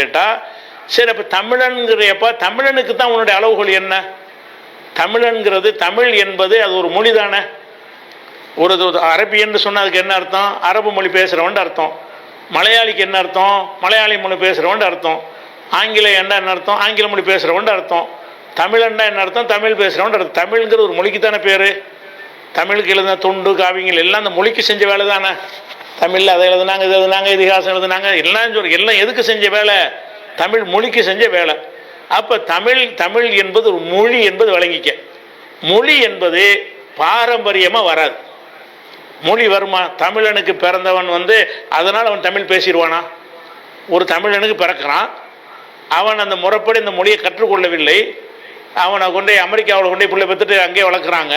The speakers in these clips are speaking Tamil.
கேட்டால் சரி அப்போ தமிழன்கிறியப்ப தமிழனுக்கு தான் உன்னுடைய அளவுகள் என்ன? தமிழன்கிறது தமிழ் என்பது அது ஒரு மொழி தானே. ஒரு அரபியன்னு சொன்னா அதுக்கு என்ன அர்த்தம்? அரபு மொழி பேசுகிறவன்ட்டு அர்த்தம். மலையாளிக்கு என்ன அர்த்தம்? மலையாளி மொழி பேசுகிறவன்ட்டு அர்த்தம். ஆங்கிலம் என்ன என்ன அர்த்தம்? ஆங்கில மொழி பேசுகிறவன்ட்டு அர்த்தம். தமிழன்னா என்ன அர்த்தம்? தமிழ் பேசுகிறவன்ட்டு அர்த்தம். தமிழ்ங்கிற ஒரு மொழிக்கு தானே பேர்? தமிழுக்கு எழுதின துண்டு காவியங்கள் எல்லாம் அந்த மொழிக்கு செஞ்ச வேலை தானே தமிழில் அதை எழுதுனாங்க இது எழுதுனாங்க இதிகாசம் எழுதுனாங்க எல்லாம் சொல்லி எல்லாம் எதுக்கு செஞ்ச வேலை? தமிழ் மொழிக்கு செஞ்ச வேலை. அப்போ தமிழ் தமிழ் என்பது ஒரு மொழி என்பது வழங்கிக்க மொழி என்பது பாரம்பரியமாக வராது. மொழி வருமா? தமிழனுக்கு பிறந்தவன் வந்து அதனால் அவன் தமிழ் பேசிடுவானா? ஒரு தமிழனுக்கு பிறக்கிறான். அவன் அந்த முறைப்படி இந்த மொழியை கற்றுக்கொள்ளவில்லை. அவனை கொண்டு போய் அமெரிக்காவில் கொண்டு போய் பிள்ளை பெற்றுட்டு அங்கேயே வளர்க்குறாங்க.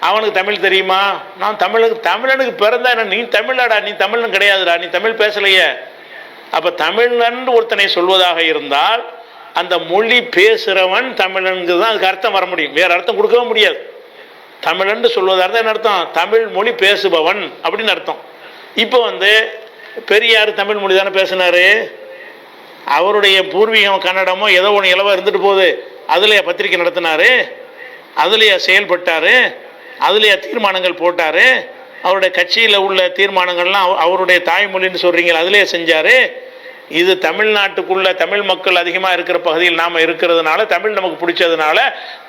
அவனுக்கு தமிழ் தெரியுமா? நான் தமிழுக்கு தமிழனுக்கு பிறந்தா என்ன? நீ தமிழாடா நீ தமிழன் கிடையாதுடா நீ தமிழ் பேசலையே. அப்போ தமிழன் ஒருத்தனை சொல்வதாக இருந்தால் அந்த மொழி பேசுகிறவன் தமிழனுக்கு தான் அதுக்கு அர்த்தம் வர முடியும். வேறு அர்த்தம் கொடுக்கவே முடியாது. தமிழன்னு சொல்வதாக இருந்தால் என்ன அர்த்தம்? தமிழ் மொழி பேசுபவன் அப்படின்னு அர்த்தம். இப்போ வந்து பெரியார் தமிழ் மொழி தானே பேசினாரு? அவருடைய பூர்வீகம் கன்னடமோ ஏதோ ஒன்று இளவாக இருந்துட்டு போகுது. அதுலேயே பத்திரிக்கை நடத்தினாரு. அதுலேயே செயல்பட்டாரு. அதுலேயே தீர்மானங்கள் போட்டாரு. அவருடைய கட்சியில் உள்ள தீர்மானங்கள்லாம் அவருடைய தாய்மொழின்னு சொல்கிறீங்களா அதிலே செஞ்சாரு. இது தமிழ்நாட்டுக்குள்ள தமிழ் மக்கள் அதிகமாக இருக்கிற பகுதியில் நாம் இருக்கிறதுனால தமிழ் நமக்கு பிடிச்சதுனால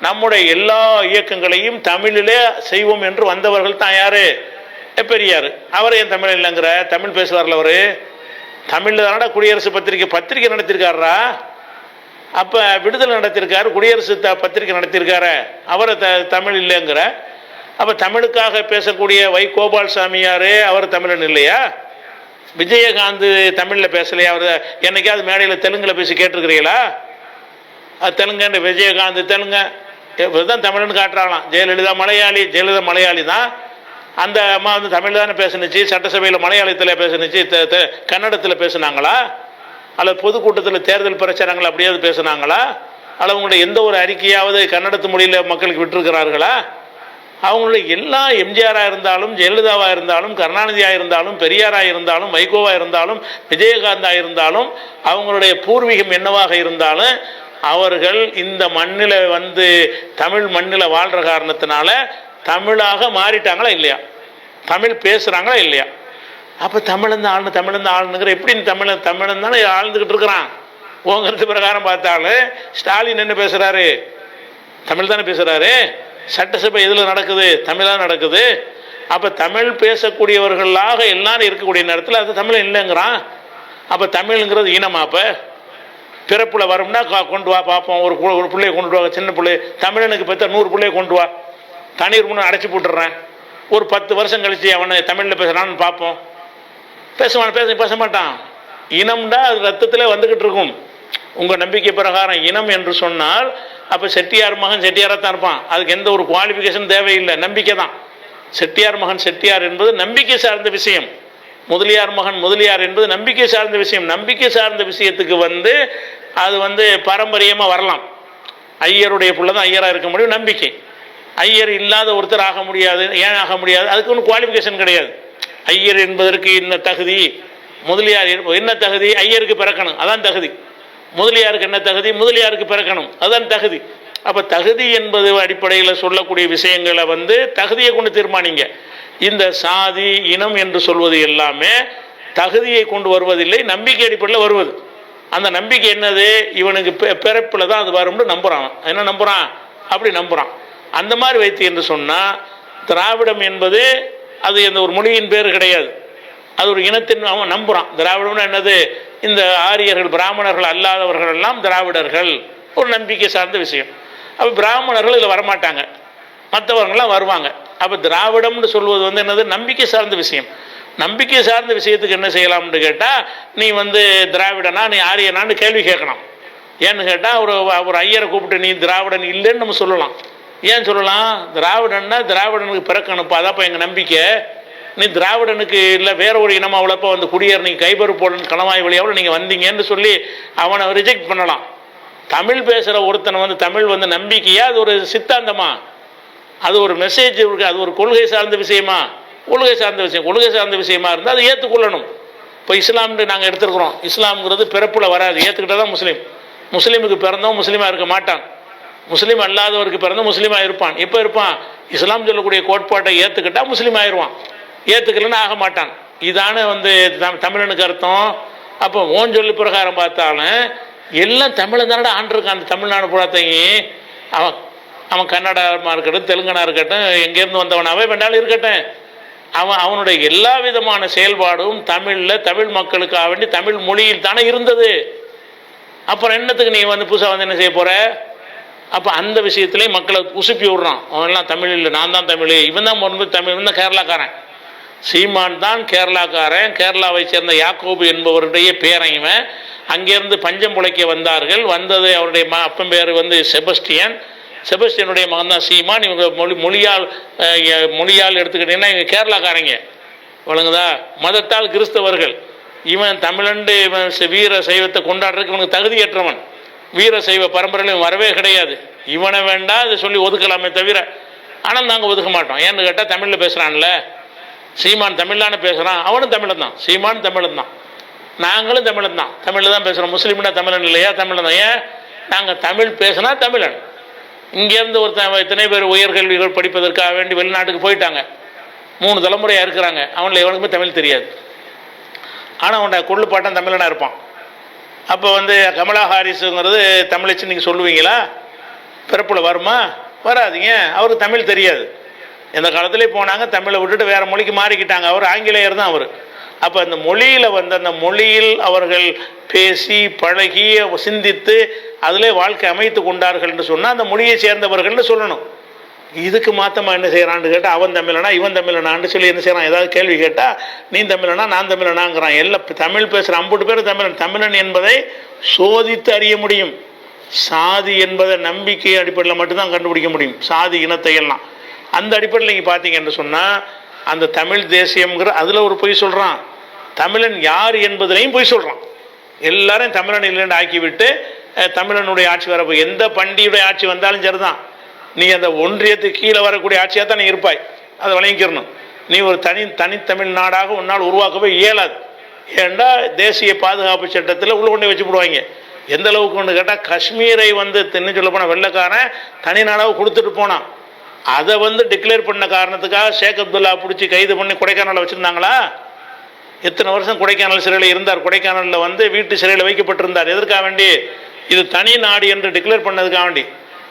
நம்முடைய எல்லா இயக்கங்களையும் தமிழிலே செய்வோம் என்று வந்தவர்கள் தான் யாரு? பெரியார். அவர் ஏன் தமிழ் இல்லைங்கிற? தமிழ் பேசுவார்ல அவரு? தமிழில் தானடா குடியரசு பத்திரிக்கை பத்திரிக்கை நடத்திருக்காரா அப்போ விடுதலை நடத்திருக்காரு குடியரசு த பத்திரிக்கை நடத்திருக்காரு. அவரை த தமிழ் இல்லைங்கிற. அப்போ தமிழுக்காக பேசக்கூடிய வை கோபால் சாமியாரே அவர் தமிழன் இல்லையா? விஜயகாந்த் தமிழில் பேசலையா? அவர் என்னைக்காவது மேடையில் தெலுங்கில் பேசி கேட்டிருக்கிறீங்களா? அது தெலுங்குன்னு விஜயகாந்த் தெலுங்கு. தான் தமிழ்னு காட்டுறாங்களாம். ஜெயலலிதா மலையாளி ஜெயலலிதா மலையாளி தான். அந்த அம்மா வந்து தமிழ் தானே பேசுனுச்சு? சட்டசபையில் மலையாளத்தில் பேசுனுச்சு? கன்னடத்தில் பேசுனாங்களா? அல்லது பொதுக்கூட்டத்தில் தேர்தல் பிரச்சாரங்கள் அப்படியாவது பேசுனாங்களா? அல்லது உங்களுடைய எந்த ஒரு அறிக்கையாவது கன்னடத்து மொழியில் மக்களுக்கு விட்டுருக்கிறார்களா? அவங்களுடைய எல்லா எம்ஜிஆராக இருந்தாலும் ஜெயலலிதாவாக இருந்தாலும் கருணாநிதியாக இருந்தாலும் பெரியாராக இருந்தாலும் வைகோவாக இருந்தாலும் விஜயகாந்தாக இருந்தாலும் அவங்களுடைய பூர்வீகம் என்னவாக இருந்தாலும் அவர்கள் இந்த மண்ணில் வந்து தமிழ் மண்ணில் வாழ்கிற காரணத்தினால தமிழாக மாறிட்டாங்களா இல்லையா? தமிழ் பேசுகிறாங்களா இல்லையா? அப்போ தமிழன் ஆளுநர் தமிழன் ஆளுநுங்கிற எப்படி தமிழ தமிழன் தமிழன் தானே ஆழ்ந்துக்கிட்டு இருக்கிறான்? உங்கிறது பிரகாரம் பார்த்தாலும் ஸ்டாலின் என்ன பேசுகிறாரு தமிழ் தானே பேசுகிறாரு சட்டசபை எதில் நடக்குது? தமிழாக நடக்குது. அப்போ தமிழ் பேசக்கூடியவர்களாக எல்லாரும் இருக்கக்கூடிய நேரத்தில் அது தமிழ் இல்லைங்கிறான். அப்போ தமிழ்ங்கிறது ஈனமா அப்போ? பிறப்புல வரும்னா கா- கொண்டு வா பார்ப்போம் ஒரு ஒரு பிள்ளையை கொண்டு வா சின்ன பிள்ளை. தமிழனுக்கு பெற்ற நூறு பிள்ளைய கொண்டு வா. தண்ணீர் முன்னே அடைச்சி போட்டுடுறேன். ஒரு பத்து வருஷம் கழிச்சு அவனை தமிழில் பேசுகிறான்னு பார்ப்போம் பேசுவான் பேச பேச மாட்டான். இனம்டா அது ரத்தத்தில் வந்துக்கிட்டு இருக்கும். உங்கள் நம்பிக்கை பிரகாரம் இனம் என்று சொன்னால் அப்போ செட்டியார் மகன் செட்டியாராக தான் இருப்பான். அதுக்கு எந்த ஒரு குவாலிஃபிகேஷன் தேவையில்லை. நம்பிக்கை தான். செட்டியார் மகன் செட்டியார் என்பது நம்பிக்கை சார்ந்த விஷயம். முதலியார் மகன் முதலியார் என்பது நம்பிக்கை சார்ந்த விஷயம். நம்பிக்கை சார்ந்த விஷயத்துக்கு வந்து அது வந்து பாரம்பரியமாக வரலாம். ஐயருடைய பிள்ளை தான் ஐயராக இருக்க முடியும். நம்பிக்கை. ஐயர் இல்லாத ஒருத்தர் ஆக முடியாது ஏன் ஆக முடியாது? அதுக்கு ஒன்றும் குவாலிஃபிகேஷன் கிடையாது. ஐயர் என்பதற்கு என்ன தகுதி? முதலியார் என்ன தகுதி? ஐயருக்கு பிறக்கணும். அதான் தகுதி. முதலியாருக்கு என்ன தகுதி? முதலியாருக்கு பிறக்கணும். அதுதான் தகுதி. அப்போ தகுதி என்பது அடிப்படையில் சொல்லக்கூடிய விஷயங்களை வந்து தகுதியை கொண்டு தீர்மானிங்க. இந்த சாதி இனம் என்று சொல்வது எல்லாமே தகுதியை கொண்டு வருவதில்லை நம்பிக்கை அடிப்படையில் வருவது. அந்த நம்பிக்கை என்னது? இவனுக்கு பிறப்பில் தான் அது வரும்னு நம்புறான். என்ன நம்புகிறான் அப்படி நம்புகிறான் அந்த மாதிரி வைத்து என்று சொன்னால் திராவிடம் என்பது அது எந்த ஒரு மொழியின் பேர் கிடையாது. அது ஒரு இனத்தின் அவன் நம்புறான். திராவிடம்னா என்னது? இந்த ஆரியர்கள் பிராமணர்கள் அல்லாதவர்கள் எல்லாம் திராவிடர்கள். ஒரு நம்பிக்கை சார்ந்த விஷயம். அப்போ பிராமணர்கள் இதில் வரமாட்டாங்க. மற்றவர்கள்லாம் வருவாங்க. அப்போ திராவிடம்னு சொல்வது வந்து என்னது? நம்பிக்கை சார்ந்த விஷயம். நம்பிக்கை சார்ந்த விஷயத்துக்கு என்ன செய்யலாம்னு கேட்டால் நீ வந்து திராவிடனா நீ ஆரியனான்னு கேள்வி கேட்கணும். ஏன்னு கேட்டால் ஒரு ஒரு ஐயரை கூப்பிட்டு நீ திராவிடன் இல்லைன்னு நம்ம சொல்லலாம். ஏன் சொல்லலாம்? திராவிடன்னா திராவிடனுக்கு பிறக்கணுப்பா அதாப்பா எங்கள் நம்பிக்கை. நீ திராவிடனுக்கு இல்லை வேற ஒரு இனம் அவ்வளோப்பா வந்து குடியேறு நீங்கள் கைபரு போடணும் களவாய் வழியாவில் நீங்கள் வந்தீங்கன்னு சொல்லி அவனை ரிஜெக்ட் பண்ணலாம். தமிழ் பேசுகிற ஒருத்தனை வந்து தமிழ் வந்து நம்பிக்கையா அது ஒரு சித்தாந்தமா? அது ஒரு மெசேஜ் இருக்கு அது ஒரு கொள்கை சார்ந்த விஷயமா? கொள்கை சார்ந்த விஷயம் கொள்கை சார்ந்த விஷயமா இருந்தால் அதை ஏற்றுக்கொள்ளணும் இப்போ இஸ்லாம்னு நாங்கள் எடுத்துருக்குறோம். இஸ்லாம்ங்கிறது பிறப்பில் வராது. ஏற்றுக்கிட்டால் தான் முஸ்லீம். முஸ்லீமுக்கு பிறந்தவன் முஸ்லீமாக இருக்க மாட்டான். முஸ்லீம் அல்லாதவருக்கு பிறந்த முஸ்லீமாக இருப்பான். எப்போ இருப்பான்? இஸ்லாம் சொல்லக்கூடிய கோட்பாட்டை ஏற்றுக்கிட்டா முஸ்லீம் ஆயிடுவான். ஏற்றுக்கலன்னு ஆக மாட்டான். இதான வந்து தம் தமிழனுக்கு அர்த்தம். அப்போ ஓன் சொல்லி பிரகாரம் பார்த்தாலும் எல்லாம் தமிழன் தானடா ஆண்டிருக்கான் அந்த தமிழ்நாடு புறத்தையும் அவன் அவன் கன்னடமாக இருக்கட்டும் தெலுங்கனா இருக்கட்டும் எங்கேருந்து வந்தவனாவே வேண்டாலும் இருக்கட்டும். அவன் அவனுடைய எல்லா விதமான செயல்பாடும் தமிழில் தமிழ் மக்களுக்காக வேண்டி தமிழ் மொழியில் தானே இருந்தது. அப்புறம் என்னத்துக்கு நீ வந்து புதுசாக வந்து என்ன செய்ய போகிற அப்போ அந்த விஷயத்துலேயும் மக்களை உசுப்பி விடுறான். அவன்லாம் தமிழ் இல்லை நான் தான் தமிழ். இவன் தான் முன்பு தமிழ் இவன் தான் கேரளாக்காரன். சீமான் தான் கேரளாக்காரன். கேரளாவை சேர்ந்த யாக்கோபு என்பவருடைய பேரன் இவன். அங்கேருந்து பஞ்சம் புழைக்க வந்தார்கள். வந்தது அவருடைய ம அப்பன் பேர் வந்து செபஸ்டியன். செபஸ்டியனுடைய மகன் தான் சீமான். இவங்க மொழி மொழியால் மொழியால் எடுத்துக்கிட்டீங்கன்னா இவங்க கேரளாக்காரங்க. வழங்குதா? மதத்தால் கிறிஸ்தவர்கள். இவன் தமிழண்டு இவன் வீர சைவத்தை கொண்டாடுறதுக்கு இவனுக்கு தகுதியற்றவன். வீர சைவ பரம்பரையில் வரவே கிடையாது. இவனை வேண்டாம் இதை சொல்லி ஒதுக்கலாமே தவிர ஆனால் நாங்கள் ஒதுக்க மாட்டோம். ஏன்னு கேட்டால் தமிழில் பேசுகிறான்ல சீமான் தமிழ்லான்னு பேசுகிறான் அவனும் தமிழன் தான் சீமான் தமிழன் தான் நாங்களும் தமிழன் தான் தமிழில் தான் பேசுகிறோம் முஸ்லீம்னா தமிழன் இல்லையா? தமிழன் தான். ஏன்? நாங்கள் தமிழ் பேசுனா தமிழன். இங்கேருந்து ஒருத்தன் இத்தனை பேர் உயர்கல்விகள் படிப்பதற்காக வேண்டி வெளிநாட்டுக்கு போயிட்டாங்க. மூணு தலைமுறையாக இருக்கிறாங்க. அவனில் எவனுக்குமே தமிழ் தெரியாது. ஆனால் அவனோட கொள்ளுப்பாட்டம் தமிழனாக இருப்பான். அப்போ வந்து கமலா ஹாரிஸுங்கிறது தமிழச்சு நீங்கள் சொல்லுவீங்களா? பிறப்பில் வருமா? வராதீங்க. அவருக்கு தமிழ் தெரியாது. இந்த காலத்திலே போனாங்க தமிழை விட்டுட்டு வேறு மொழிக்கு மாறிக்கிட்டாங்க. அவர் ஆங்கிலேயர் தான் அவர். அப்போ அந்த மொழியில் வந்து அந்த மொழியில் அவர்கள் பேசி பழகி சிந்தித்து அதிலே வாழ்க்கை அமைத்து கொண்டார்கள்னு சொன்னால் அந்த மொழியை சேர்ந்தவர்கள்னு சொல்லணும். இதுக்கு மாத்தமாக என்ன செய்கிறான்னு கேட்டால் அவன் தமிழனா இவன் தமிழனான்னு சொல்லி என்ன செய்கிறான் ஏதாவது கேள்வி கேட்டால் நீ தமிழனா நான் தமிழனாங்கிறான். எல்லாம் தமிழ் பேசுகிற அம்புட்டு பேர் தமிழன். தமிழன் என்பதை சோதித்து அறிய முடியும். சாதி என்பதை நம்பிக்கை அடிப்படையில் மட்டும்தான் கண்டுபிடிக்க முடியும். சாதி இனத்தை எல்லாம். அந்த அடிப்படையில் நீங்கள் பார்த்தீங்கன்னு சொன்னால் அந்த தமிழ் தேசியம்ங்கிற அதில் ஒரு பொய் சொல்கிறான் தமிழன் யார் என்பதிலையும் பொய் சொல்கிறான் எல்லாரும் தமிழன் இல்லைன்னு ஆக்கிவிட்டு தமிழனுடைய ஆட்சி வரப்போ எந்த பண்டிகையுடைய ஆட்சி வந்தாலும் சரிதான். நீ அந்த ஒன்றியத்துக்கு கீழே வரக்கூடிய ஆட்சியாக தான் நீ இருப்பாய். அதை வழங்கிக்கிறணும் நீ ஒரு தனி தனித்தமிழ் நாடாக உன்னால் உருவாக்கவே இயலாது. ஏண்டா தேசிய பாதுகாப்பு சட்டத்தில் உள்ள கொண்டே வச்சு போடுவாங்க. எந்த அளவுக்கு ஒன்று கேட்டால் காஷ்மீரை வந்து தின்னு சொல்ல போனால் வெள்ளக்காரன் தனி நாடாக கொடுத்துட்டு போனான். அதை வந்து டிக்ளேர் பண்ண காரணத்துக்காக ஷேக் அப்துல்லா பிடிச்சி கைது பண்ணி கொடைக்கானலில் வச்சுருந்தாங்களா? எத்தனை வருஷம் கொடைக்கானல் சிறையில் இருந்தார்? கொடைக்கானலில் வந்து வீட்டு சிறையில் வைக்கப்பட்டிருந்தார். எதற்காக வேண்டி? இது தனி நாடு என்று டிக்ளேர் பண்ணதுக்காக வேண்டி.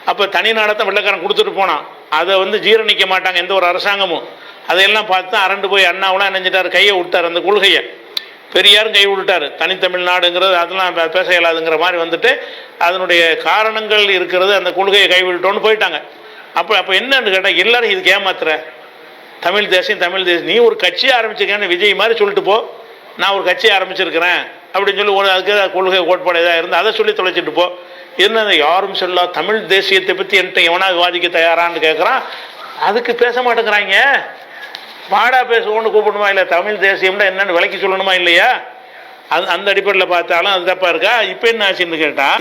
அப்போ தனி நாடத்தை வெள்ளக்காரன் கொடுத்துட்டு போனான். அதை வந்து ஜீரணிக்க மாட்டாங்க எந்த ஒரு அரசாங்கமும். அதையெல்லாம் பார்த்து அரண்டு போய் அண்ணாவெலாம் நினைஞ்சிட்டார் கையை விட்டார் அந்த கொள்கையை. பெரியாரும் கை விட்டுட்டார் தனித்தமிழ்நாடுங்கிறது அதெல்லாம் பே- பேச இயலாதுங்கிற மாதிரி வந்துட்டு அதனுடைய காரணங்கள் இருக்கிறது அந்த கொள்கையை கைவிட்டோன்னு போயிட்டாங்க. அப்போ அப்போ என்னன்னு கேட்டால் எல்லாரும் இதுக்கு ஏமாத்துற. தமிழ் தேசம் தமிழ் தேசம். நீ ஒரு கட்சி ஆரம்பிச்சிருக்கேன்னு விஜய் மாதிரி சொல்லிட்டு போ. நான் ஒரு கட்சி ஆரம்பிச்சிருக்கிறேன் அப்படின்னு சொல்லி ஒரு அதுக்கு ஏதாவது கொள்கை கோட்பாடு எதாவது இருந்தால் அதை சொல்லி தொலைச்சிட்டு போ. என்ன யாரும் சொல்லா தமிழ் தேசியத்தை பற்றி என்கிட்ட எவனா விவாதிக்க தயாரான்னு கேட்குறான் அதுக்கு பேச மாட்டேங்கிறாங்க. வாடா பேசுவோன்னு கூப்பிடணுமா இல்லை தமிழ் தேசியம்னா என்னன்னு விளக்கி சொல்லணுமா இல்லையா? அது அந்த அடிப்படையில் பார்த்தாலும் அது தப்பாக இருக்கா? இப்போ என்ன ஆச்சுன்னு கேட்டால்